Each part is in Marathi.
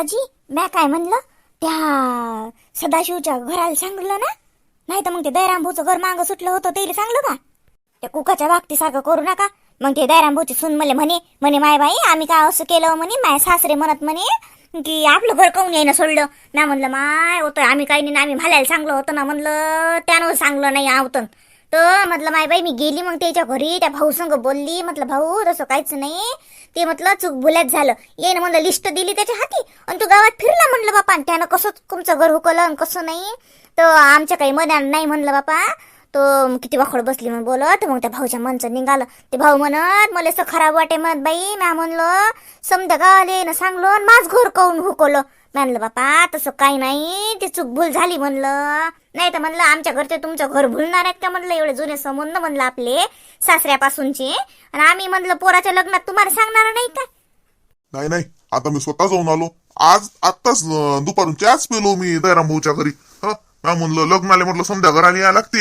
बापाजी म्या काय म्हणलं? त्या सदाशिवच्या घराला सांगलं ना? नाही तर मग ते दयरामभाऊचं घर मागं सुटलं होतं त्याला सांगलं का? त्या कुकाच्या बाबतीसारखं करू नका. मग ते दयरामभाऊची सून मला म्हणे म्हणे माय बाई आम्ही काय असं केलं म्हणे? माय सासरे म्हणत म्हणे की आपलं घर काऊन येईना सोडलं? ना म्हणलं माय होतं आम्ही काही नाही ना आम्ही भाल्याला सांगलं होतं ना. म्हणलं त्यानं सांगलं नाही आवतन तर म्हटलं माय बाई मी गेली मग त्याच्या घरी त्या भाऊ संग बोलली. म्हटलं भाऊ तसं काहीच नाही. ते म्हटलं चूक भुल्यात झालं. येईन म्हणलं लिस्ट दिली त्याच्या हाती. आणि तू गावात फिरला म्हणलं बापा आणि त्यानं कसं तुमचं घर हुकलं आणि कसं नाही? तर आमच्या काही मदान नाही म्हणलं बापा. तो किती वाखड बसली म्हणून बोलत मग त्या भाऊच्या मनचं निघालं. ते भाऊ म्हणत मला असं खराब वाटे म्हणत बाई म्या म्हणलं समजा गावाले ना सांगलो आणि माझ घर काऊन हुकवलं म्हणलं बापा तसं काही नाही. ती चूक भूल झाली म्हणलं. नाही तर म्हणलं आमच्या घरचे तुमचं घर भुलणार आहेत का? म्हणलं एवढे जुने संबंध म्हणलं आपले सासऱ्यापासूनचे. आणि आम्ही म्हणलं पोराच्या लग्नात तुम्हाला सांगणार नाही का? नाही नाही. आता मी स्वतः जाऊन आलो. आज आत्ताच दुपारून चहाच पेलो मी दयाराम भाऊच्या घरी. हा? म्या म्हणलं लग्नाले म्हटलं संध्या घराने या लागते.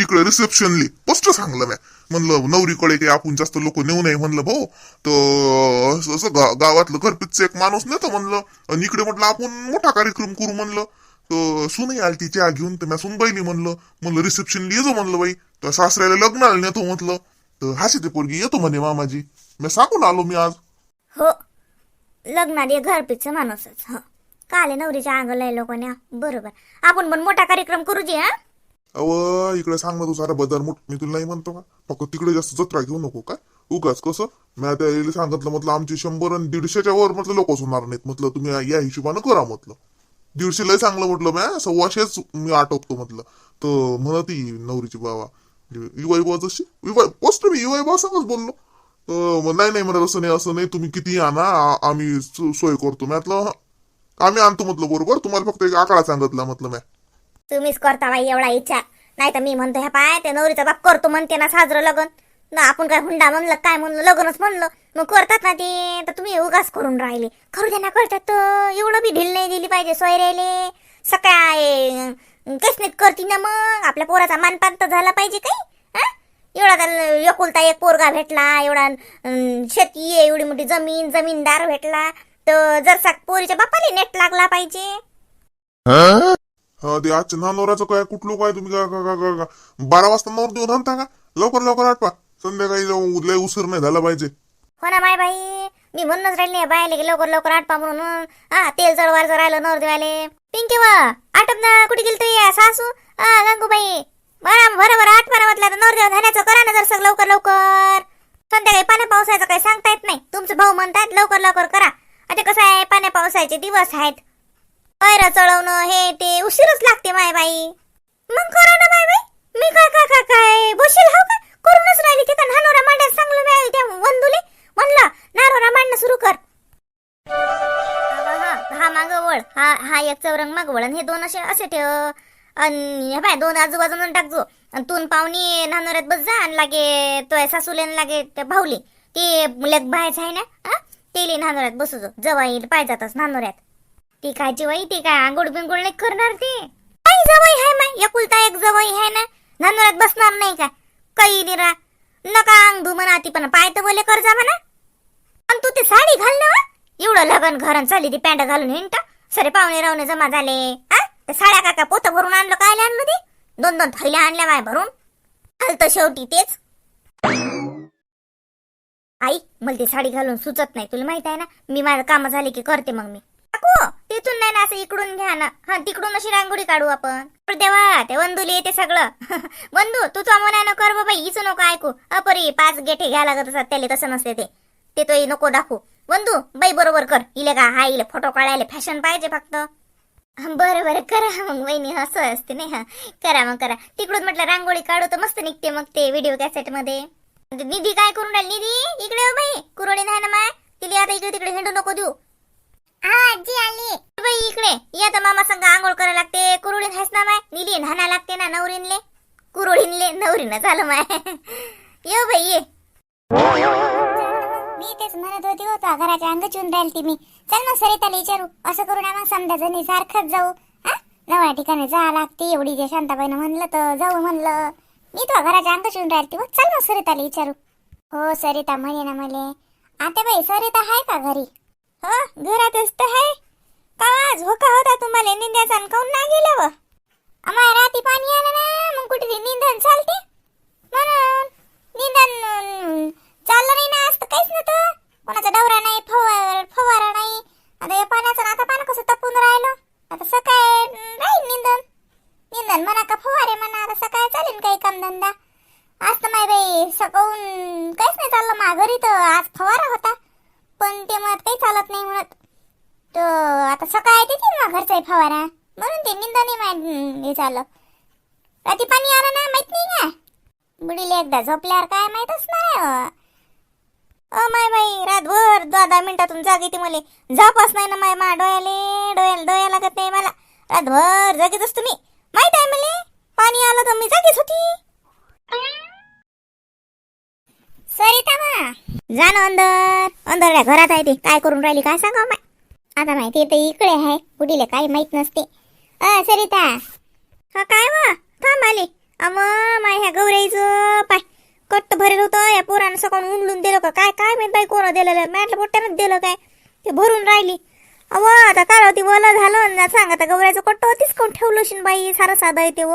इकडे रिसेप्शनली स्पष्ट सांगलं म्या म्हणलं नवरीकडे काही आपण जास्त लोक नेऊ नये म्हणलं भाऊ. तर असं- असं गावातलं घरपीच एक माणूस नेतो म्हणलं. आणि इकडे म्हटलं आपण मोठा कार्यक्रम करू म्हणलं. तर सुनही आली ती चहा घेऊन तर म्या सुनबाईली म्हणलं. म्हणलं रिसेप्शनली येतो म्हणलं बाई. तर सासऱ्याला लग्नाला नेतो म्हटलं. तर हाशी ते पोरगी येतो म्हणे मामाजी. मी सांगून आलो मी आज. हो. लग्नात घरपीच माणूसच हो. काले नवरीच्या अंगला लोकांनी बरोबर. आपण पण मोठा कार्यक्रम करू जे हा? अव इकडे सांग ना तू सारा बदर मोठ मी तुला नाही म्हणतो का? फक्त तिकडे जास्त जत्रा घेऊ नको काय उगाच कसं? मी आता याला सांगितलं म्हटलं आमची शंभर आणि दीडशेच्या वर म्हटलं लोक होणार नाहीत. म्हटलं तुम्ही या हिशोबानं करा म्हटलं. दीडशे लय चांगलं म्हटलं म्या. सव्वाशेच मी आटोपतो म्हटलं. तर म्हणत नवरीची बाबा. युवाई बाबा जशी युवाई पोस्ट मी युवाई बाबा सांगच बोललो. नाही नाही म्हणत असं नाही असं नाही तुम्ही किती आणा आम्ही सो- सोय करतो. मी म्हटलं आम्ही आणतो म्हटलं बरोबर तुम्हाला फक्त एक आकडा सांगितला म्हटलं मी तुम्हीच करता बाई एवढा इच्छा. नाही तर मी म्हणतो ह्या पाय ते नवरीचा बाप करतो म्हणते ना साजरं लग्न. ना आपण काय हुंडा म्हणलं काय म्हणलं लग्नच म्हणलं. मग करतात ना ते तर तुम्ही उगाच करून राहिले. करू द्या ना करतात तर. एवढं बी ढील नाही दिली पाहिजे सोयरेले सकाळ काहीच नाही करती ना मग. आपल्या पोराचा मानपान तर झाला पाहिजे काही हा? एवढा त्याला एकुलता एक पोरगा भेटला एवढा अं, शेती आहे एवढी मोठी जमीन जमीनदार भेटला. तर जरसा पोरीच्या बापाला नेट लागला पाहिजे. हा ते आजच्या नानोराचं काय कुठलं काय तुम्ही का- का- का- का- का- बारा वाजता नवर देऊन आणता का? लवकर लवकर आठवा. संध्याकाळी जाऊ लय उशीर नाही झाला पाहिजे. हो ना माय बाई. मी म्हणूनच राहिली बायले की लवकर लवकर आटपा म्हणून. हा तेल जळवायचं राहिलं नवर देवाले. पिंकी वा आटप ना कुठे गेली या सासू? हा गंगूबाई. बरा बरोबर आठवा म्हटलं तर नवरदेव धान्याचं करा ना जर लवकर लवकर. संध्याकाळी पाण्या पावसाचं काही सांगता येत नाही. तुमचे भाऊ म्हणतात लवकर लवकर करा. आता कसं आहे पाण्या पावसाचे दिवस आहेत. पैर चढवणं हे ते उशीरच लागते माय बाई. मग करा ना माय बाई. मी काय काय काय काय? बसेल हो का? करूनच राहिली ते का नानोरा मांडायला चांगलं मिळालं त्या वंदुले? म्हणलं नानोरा मांडणं सुरू कर. हा हा माग वळ. हा हा एक चौरंग माग वळ. आणि हे दोन असे असे ठेव. आणि हे पाय दोन आजूबाजून टाकजो. आणि तून पाहुणी नानोऱ्यात बस जा आणि लागे तो सासूले लागे ते भाऊली. ते लेक बाहेर आहे ना हा? तेले नानोऱ्यात बसू जवाई पाय जातच नानोऱ्यात ती कायची बाई ती काय आंघोळ बिंगोळ नाही करणार ती? काही जवळ हाय माय. एकुलता एक जवळ हाय ना. नानोऱ्यात बसणार नाही का काही निरा नका अंग धू म्हणा ती पण पाय तर बोले कर जा म्हणा. आणि तू ते साडी घाल ना एवढं लगन घरन चालली ती पॅन्ट घालून हिंट? सरे पाहुणे रावणे जमा झाले. हा? ते साड्या काका पोत भरून आणलं काय आणलं ते? दोन दोन थैल्या आणल्या माय भरून. हलत शेवटी तेच. आई मला ती साडी घालून सुचत नाही. तुला माहीत आहे ना? मी माझं काम झाले की करते मग मी. काकू तिथून नाही ना असं इकडून घ्या ना. हा तिकडून अशी रांगोळी काढू आपण. देवा ते वंदुली येते सगळं. बंधू तू तो मनानं कर बाबा हिच नको ऐकू. अपरी पाच गेठे घ्या लागत असतात त्याला तसं नसते ते. ते तो नको दाखवू. बंधू बाई बरोबर कर. इले का हा इले फोटो काढायला फॅशन पाहिजे फक्त. बरं बरं करा मग वहिनी असं असते नाही हा करा मग करा. तिकडून म्हटलं रांगोळी काढू तर मस्त निघते मग ते व्हिडिओ कॅसेटमध्ये. निधी काय करून राहिली? निधी? इकडे हो बाई. कुरवडी नाही ना माय. तिला आता इकडे तिकडे हिंडू नको देऊ. आजी आली. बाई इकडे. या तर मामा संग आंघोळ करायला लागते. कुरुळीन आहेस ना माय. निली न्हाना लागते ना नवरीनले. कुरुळीनले नवरीनं झालं माय. ये बाई ये. मी तेच म्हणत होती होता घराच्या अंग राहिली ती मी. चल मग सरिताला विचारू. असं करू ना मग समजा जणी सारखंच जाऊ. हा? नवऱ्या ठिकाणी जा लागते. एवढी जे शांताबाईनं म्हणलं तर जाऊ म्हणलं. मी तुला घराच्या अंग शिवून राहिली हो चल मग सरिताला विचारू. हो सरिता म्हणे ना मले आता बाई सरिता आहे का घरी? हो घरातच तर आहे आता या पाण्याचं ना आता पाणी कसं तपून राहिलं आता सकाळी अं, राहील निंदन निंदन म्हणा का फवारे म्हणा आता सकाळी चालेल काही कामधंदा आज तर माय बाई सकाळून काहीच नाही चाललं मा घरी तर आज फवारा होता पण ते म्हणत काही चालत नाही म्हणत तर आता सकाळी देते ना घरचाही फवारा म्हणून नाही निंदनही माहीत हे झालं. रात्री पाणी आलं ना माहीत नाही का? बुडीले एकदा झोपल्यावर काय माहितच नाही हो. अ माय बाई रातभर दहा दहा मिनिटातून जाग येते मला. झोपच नाही ना माय मा डोळ्याले डोळ्याला डोळ्या लागत नाही मला. रातभर जागीतच तुम्ही मी. माहीत आहे मला? पाणी आलं तर मी जागीच होती. सरिता मा जा ना अंदर. अंदर घरात आहे ते. काय करून राहिली काय सांगा माय? आता माहिती तर इकडे आहे. बुडीले काही माहीत नसते. अ सरिता. हा काय वा? थांब आले. अम माय ह्या गौराईचं पाय कट्ट भरेल होतं. या पोरानं सकाळून उमलून दिलं का? काय काय माहीत बाई कोणा दिलेलं? मॅटलं पोट्यानंच दिलं काय? ते भरून राहिली. अव आता काल होती वला झालं ना सांग आता गवऱ्याचं कट्ट होतीच कोण ठेवलं शिन बाई? सारं साधं येते व.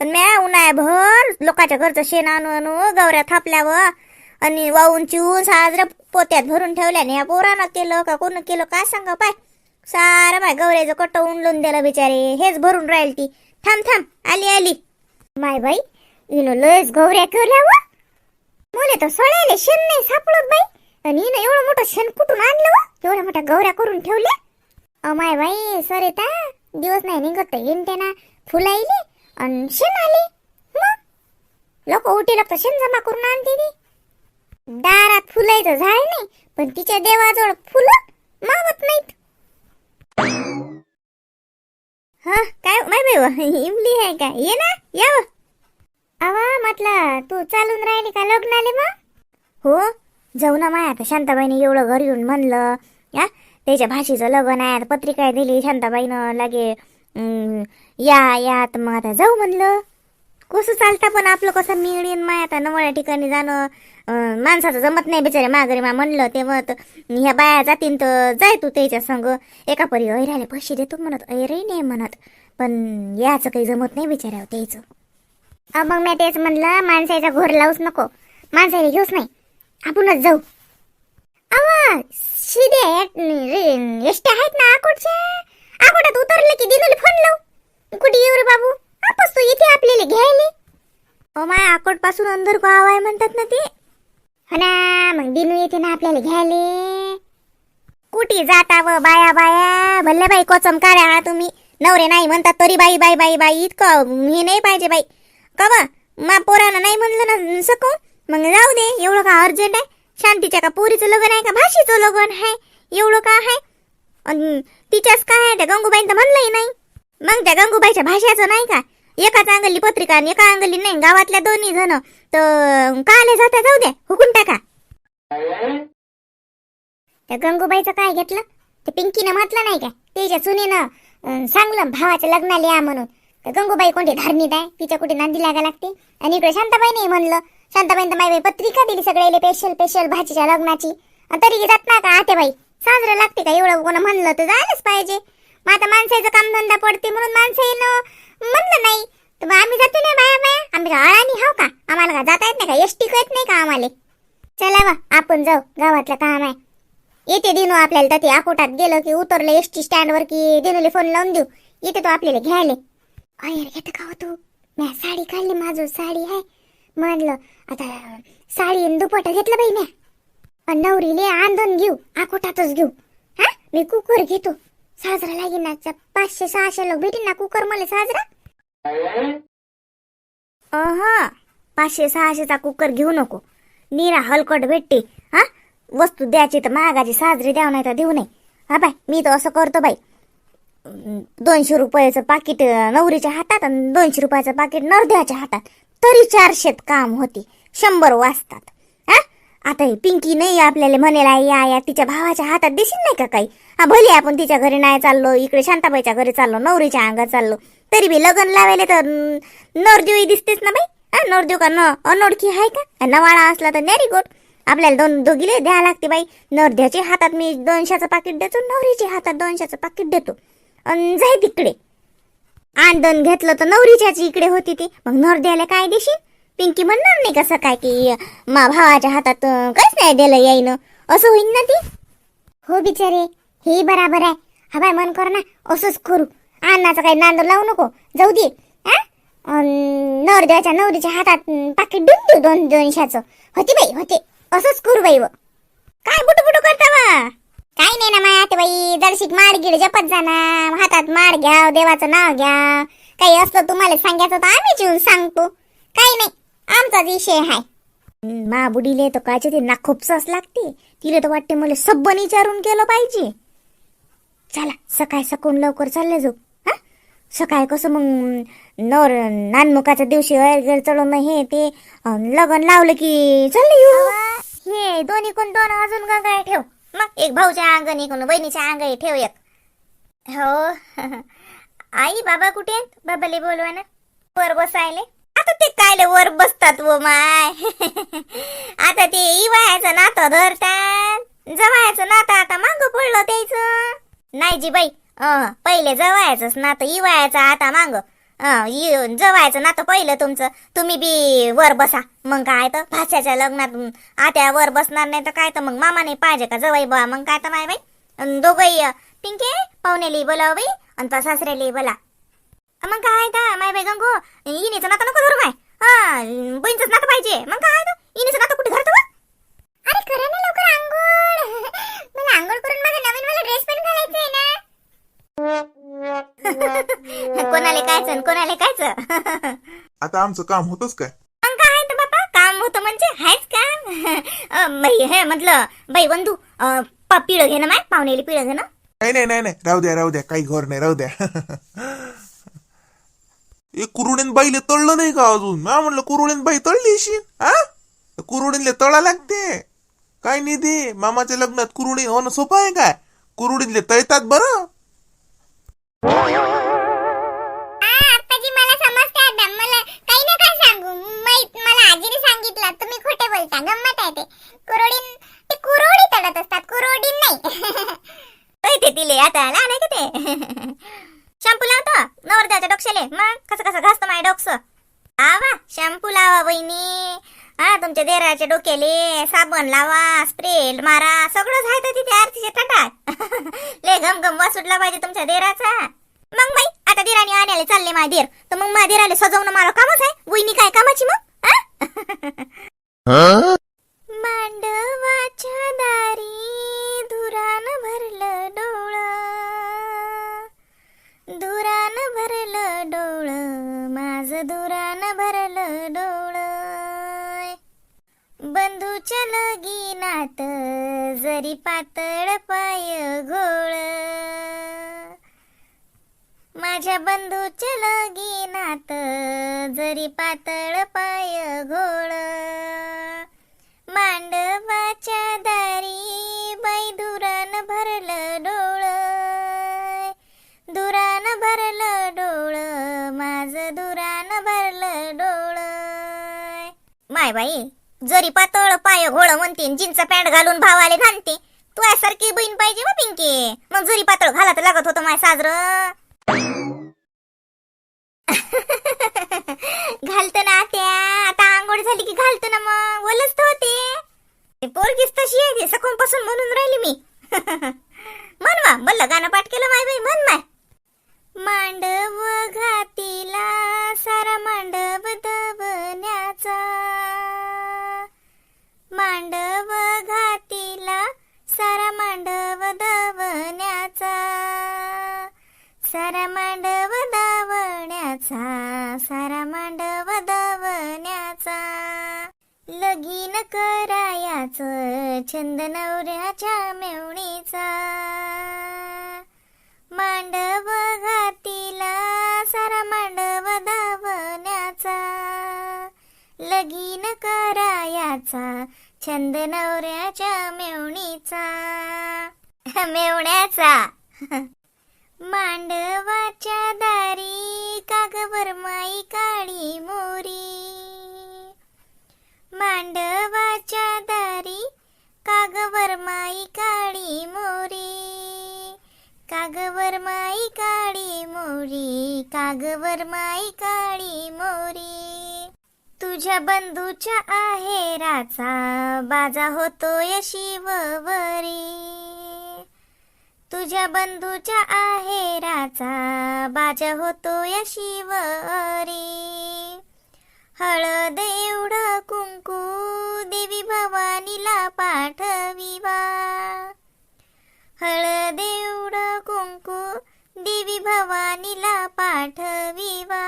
आणि म्या उन्हाळ्या भर लोकांच्या घरचं शेण आणू आणू गोवऱ्या थापल्या व आणि वाहून चिवून साजरं पोत्यात भरून ठेवल्याने या पोरानं केलं का कोण केलं? काय सांगा पाय. सारं माय गौऱ्याचं कट्ट उंडलून दिलं बिचारे. हेच भरून राहील ती. थांब थांब. आली आली. माय बाई हिनं लयच गौऱ्या केल्या व. मुले तर सोळ्याले शेण नाही सापडत बाई. आणि हिनं एवढं मोठं शेण कुठून आणलं व? एवढ्या मोठ्या गौऱ्या करून ठेवल्या? अ माय बाई सर दिवस नाही निघत येईन ना फुलाईले आणि शेण आले. मग? लोक उठी लागतं शेण जमा करून आणते ती. दारात फुलायचं झाड नाही पण तिच्या देवाजवळ फुलं मावत नाहीत. हा काय माय बाई इमली आहे का? ये ना या आवा अवा म्हटलं तू चालून राहिली का लग्नाले मग? हो जाऊ ना माया आता शांताबाईने एवढं घरी येऊन म्हणलं या त्याच्या भाषेचं लग्न आहे आता पत्रिका दिली शांताबाईनं लागे अं, या या तर मग आता जाऊ म्हणलं. कसं चालतं पण आपलं कसं मिळेन माय आता नवळ्या ठिकाणी जाणं माणसाचं जमत नाही बिचारे माघारी. मा म्हणलं तेव्हा ह्या बाया जातीन तर जाय तू त्याच्या संग. एका परी ऐराले पैसे देतो म्हणत ऐरही नाही म्हणत. पण याचं काही जमत नाही बिचाऱ्या त्याचं. अ, मग मी तेच म्हणलं माणसाचा घोर लावूच नको. माणसाने घेऊच नाही. आपणच जाऊ. अवा शिदे एसटे आहेत ना आकोटच्या आकोटात उतरले की दिनोले फोन लावू कुठे येऊ रे बाबू आपस तू इथे आपल्याला घ्यायले ओ माय आकोटपासून अंदर गाव आहे म्हणतात ना ते. हो ना मग दिनू येते ना आपल्याला घ्यायले. कुठे जाता व बाया बाया? भल्ले बाई कोचम काढा हा तुम्ही. नवरे नाही म्हणतात तरी बाई बाई बाई बाई इतकं हे नाही पाहिजे बाई. का मा पोरानं नाही म्हणलं ना सकू मग जाऊ दे एवढं का अर्जंट आहे? शांतीच्या का पोरीचं लग्न आहे का भाषेचं लग्न आहे? एवढं का आहे? तिच्याच काय आहे? त्या गंगूबाईंचं तर म्हणलंही नाही. मग त्या गंगूबाईच्या भाषाचं नाही का? एकाच अंगली पत्रिका आणि एका अंगली नाही गावातल्या दोन्ही जण. तर काले जाता जाऊ द्या हुकून टाका. त्या गंगूबाईचं काय घेतलं? ते पिंकीनं म्हटलं नाही का? तिच्या सुनेनं सांगलं भावाच्या लग्नाला या म्हणून. तर गंगूबाई कोणती धार्मिक आहे? तिच्या कुठे नांदी लागा लागते? आणि इकडे शांताबाई नाही म्हणलं. शांताबाई तर माई पत्रिका दिली सगळ्याला स्पेशल स्पेशल भाजीच्या लग्नाची. तरी जात ना का आते बाई साजरं लागते का? एवढं कोण म्हणलं तर जायलाच पाहिजे. मग आता माणसाचं कामधंदा पडते म्हणून माणसानं म्हणलं नाही. तर मग आम्ही जातो नाही बाया बाया. आम्ही अळानी हाव का? आम्हाला का जाता येत नाही का? एसटी कळत नाही का आम्हाला? चला वा आपण जाऊ. गावातलं काम आहे. येते दिनू आपल्याला तर ते आकोटात गेलं की उतरलं एस टी स्टँडवर की दिनूले फोन लावून देऊ. येते तो आपल्याला घ्यायले. अयर घेत का हो तू? म्या साडी काढली माझं साडी आहे. म्हणलं आता साडी दुपट घेतलं बाई म्या. नवरीले आंदोलन घेऊ आकोटातच घेऊ. हा? मी कुकर घेतो. साजरा लागेल ना पाचशे सहाशे लोक भेटेल ना कुकर मला साजरा. अह पाचशे सहाशेचा कुकर घेऊ नको. निरा हलकट भेटते हा? वस्तू द्यायची तर महागाची साजरी द्यावं नाही तर देऊ नये. हा बाय मी तर असं करतो बाई. दोनशे रुपयाचं पाकिट नवरीच्या हातात आणि दोनशे रुपयाचं पाकिट नरद्याच्या हातात. तरी चारशेत काम होते शंभर वाजतात. आता ही पिंकी नाही आपल्याला म्हणेला या या तिच्या भावाच्या हातात दिसेल नाही का काही? हा भले आपण तिच्या घरी नाही चाललो इकडे शांताबाईच्या घरी चाललो नवरीच्या अंगात चाललो तरी बी लग्न लावायला तर अं, नवरदेवी दिसतेच ना बाई? हा नवरदेव का न अनोळखी आहे का? नवाळा असला तर नॅरी गोट. आपल्याला दोन दोघीले द्या लागते बाई. नवरदेवाच्या हातात मी दोनशेचं पाकिट देतो नवरीच्या हातात दोनशेचं पाकिट देतो. अन जाय तिकडे. आंदण घेतलं तर नवरीच्याच इकडे होती ती. मग नवरदेवाला काय देशील? पिंकी म्हणणार नाही कसं काय की मा भावाच्या हातात काहीच नाही दिलं याईनं. असं होईन ना ती? हो बिचारे हे बराबर आहे. हा बाय मन कर ना असंच करू. अन्नाचा काही नांद लावू नको. जाऊ दे हा? नवरदेवाच्या नवरीच्या हातात पाकिट देऊन देऊ दोन दोनशाचं होते बाई होते. असंच करू बाई व. काय बुटू बुटू करता वा? काही नाही ना माया ते बाई दर्शिक माड गिड जपत जाना. हातात माड घ्या देवाचं नाव घ्या काही असतं तुम्हाला सांगायचं तर आम्हीच येऊन सांगतो. काही नाही. आमचाच विषय आहे मा बुडीले तर कायचे ते नाक खोपसाच लागते. तिला तर वाटते मला सब्बन विचारून केलं पाहिजे. चला सकाळी सकून लवकर चालले जाऊ. हा? सकाळी कसं मग नवर नानमुखाच्या दिवशी वगैरे चढवणं हे ते लगन लावलं की चालले येऊ. हे दोन्ही कोण दोन अजून गंगाळ ठेव. मग एक भाऊच्या अंगण एक बहिणीच्या अंगणी ठेव एक. हो. आई बाबा कुठे बाबाले बोलवा ना. वर बसायले. कायले वर बसतात व माय. आता ते इवायचं नातं धरतात. जवायचं नातं आता मांग पडलं त्याच. नाही जी बाई पहिले जवायचंच नातं इवायचं आता मांग. अं, इ- जवायचं नातं पहिलं तुमचं. तुम्ही बी वर बसा. मग काय तर भाच्याच्या लग्नात आत्या वर बसणार नाही तर काय तर मग मामा नाही पाहिजे का जवाई बा? मग काय तर माय बाई. दोघही दोघंही पिंके पाहुण्याली बोलाव बाई आणि तो सासऱ्याली बोला. मग काय तर माय बाई गंगो इनीचं नातं नको धरू माय. हा बहीणचंच नातं पाहिजे. मग काय तर इनीचं नातं कुठे धरतो? अरे करा ना लवकर आंघोळ. मला आंघोळ करून माझा नवीन मला ड्रेस पण घालायचा आहे ना. कोणाले कायचं आणि कोणाले कायचं? आता आमचं काम होतच काय? मग काय तर बापा काम होतं म्हणजे हायच काम. अं, बाई हे म्हटलं बाई बंधू पिळं घे ना माय पाहुणेली पिळं घे ना. नाही नाही नाही नाही. राहू द्या राहू द्या. काही घर नाही राहू द्या. बाईले तळलं नाही का अजून? मा म्हणलं कुरुडीन बाई तळली अशी हा कुरुडीनले तळा लागते. काय निधी? मामाच्या लग्नात कुरुडी होणं सोपं आहे काय? कुरुडीनले तळतात बरं. मला काही सांगितलं. ते. कुरोडी तळत असतात. कुरोडी नाही. ते तिले. आता आला नाही का ते? शॅम्पू लावतो? नवरदेवाच्या डोक्षाले मग? कसं कसं घासतो माझ्या डोक्स? आवा शॅम्पू लावा बहिणी हा तुमच्या देराच्या डोक्याले साबण लावा स्प्रे मारा. सगळंच आहे तर तिथे आरतीचे टाटा ले घम घम वास सुटला पाहिजे तुमच्या देराचा मग बाई आता देराने आणायला चालले माझ्या देर. तर मग माझ्या देराले सजवणं मला कामच आहे. वहिनी काय कामाची मग? हा? मांडवाच्या दारी माझ भरलं डोळ. बंधूच्या लगीनात जरी पातळ पाय घोळ. माझ्या बंधूच्या लगीनात जरी पातळ पाय घोळ. माय बाई? जरी पातळ पाय घोळ म्हणते जीन्स पॅन्ट घालून भावाले घालते तू यासारखी बहीण पाहिजे मग पिंकी. मग जरी पातळ घालत लागत होतं माय साजर. घालतो ना त्या आता आंघोळ झाली की घालतो ना मग. ओलच होते. ते पोरगीच तशी आहे ती सकून पासून म्हणून राहिली मी. म्हणवा वा गाणं पाठ केलं माय बाई म्हण माय. मांडव घातीला सारा मांडव दबण्याचा. मांडव घातीला सारा मांडव दबण्याचा. सारा मांडव दावण्याचा सारा मांडव दावण्याचा लगीन करायाच छंद नवऱ्याच्या मेवणीचा. मांडव सारा मांडव धावण्याचा. लगीन करायाचा छंद नवऱ्याच्या मेवणीचा. मेवण्याचा. मांडवाच्या दारी कागवर माई काळी मोरी. मांडवाच्या दारी कागवर माई काळी मोरी. कागवर माई काळी मोरी कागवर माई काळी मोरी. तुझ्या बंधूच्या आहेराचा बाजा होतोय शिववरी. तुझ्या बंधूच्या आहेराचा बाजा होतो शिवरी हळद एवढ कुंकू देवी भवानीला पाठविवा. हळद एवढ कुंकू देवी भवानीला पाठविवा.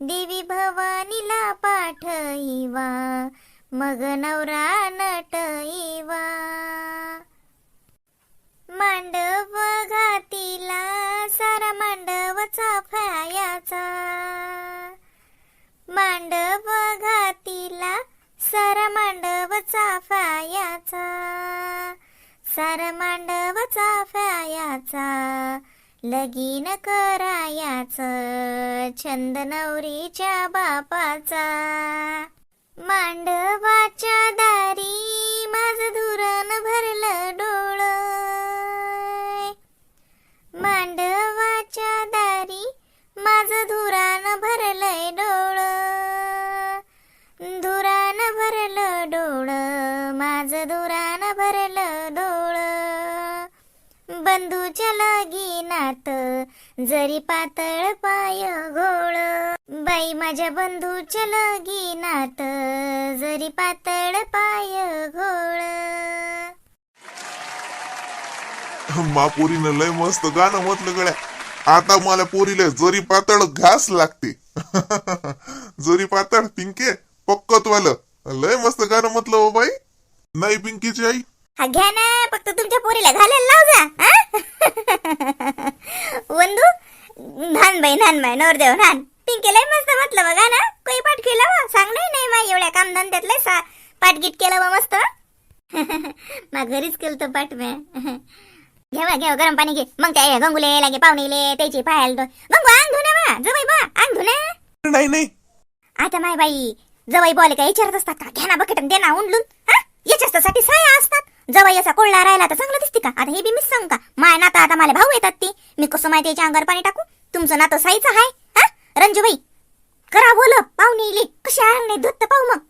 देवी भवानीला पाठविवा. मग नवरा नटईवा. मांडव घातीला सारा मांडवचा फळायाचा. मांडव घातीला सारा मांडवचा फळायाचा. सारा मांडवचा फळायाचा. लगीन करायाच छंद नवरीच्या बापाचा. मांडवा हात जरी पातळ पाय घोळ बाई माझ्या बंधूच्या लगीनात जरी पातळ पाय घोळ. मा पोरीनं लय मस्त गाणं म्हटलं गड्या. आता मला पोरीला जरी पातळ घास लागते. जरी पातळ पिंके पक्कतवालं. लय मस्त गाणं म्हटलं ओ बाई. नाही पिंकीची आई. हा घ्या ना फक्त तुमच्या पोरीला घालायला लाव जा? वंदू नान बाई नान बाई नवरदेव नान पिंकेला मस्त म्हटलं बघा ना काही पाठ केलं सांग नाही नाही बाई एवढ्या कामधंद्यातलं सा पाठगीट केलं बा मस्त. मग घरीच केलं तर पाठ म्या. घ्या घ्या गरम पाणी घे. मग त्या गंगुले लागे पाहुणेले त्याची पाहायला गंगू अंग धुना बा जवाई बा अंग धुना नाही नाही. आता माय बाई जवाई बोले काय विचारत असतात का? घ्या ना बकेट दे ना उंडलून याच्यासाठी साया असतात. जवाई असा कोळला राहिला तर चांगलं दिसते का? आता हे बी मिस सांग का? माय नाता आता मला भाऊ येतात ते. मी कसं माहिती याच्या अंगावर पाणी टाकू? तुमचं नातं साईचं हाय हा? रंजूबाई करा बोल पाहुणे इले. कशी आहे धुत पाहू मग.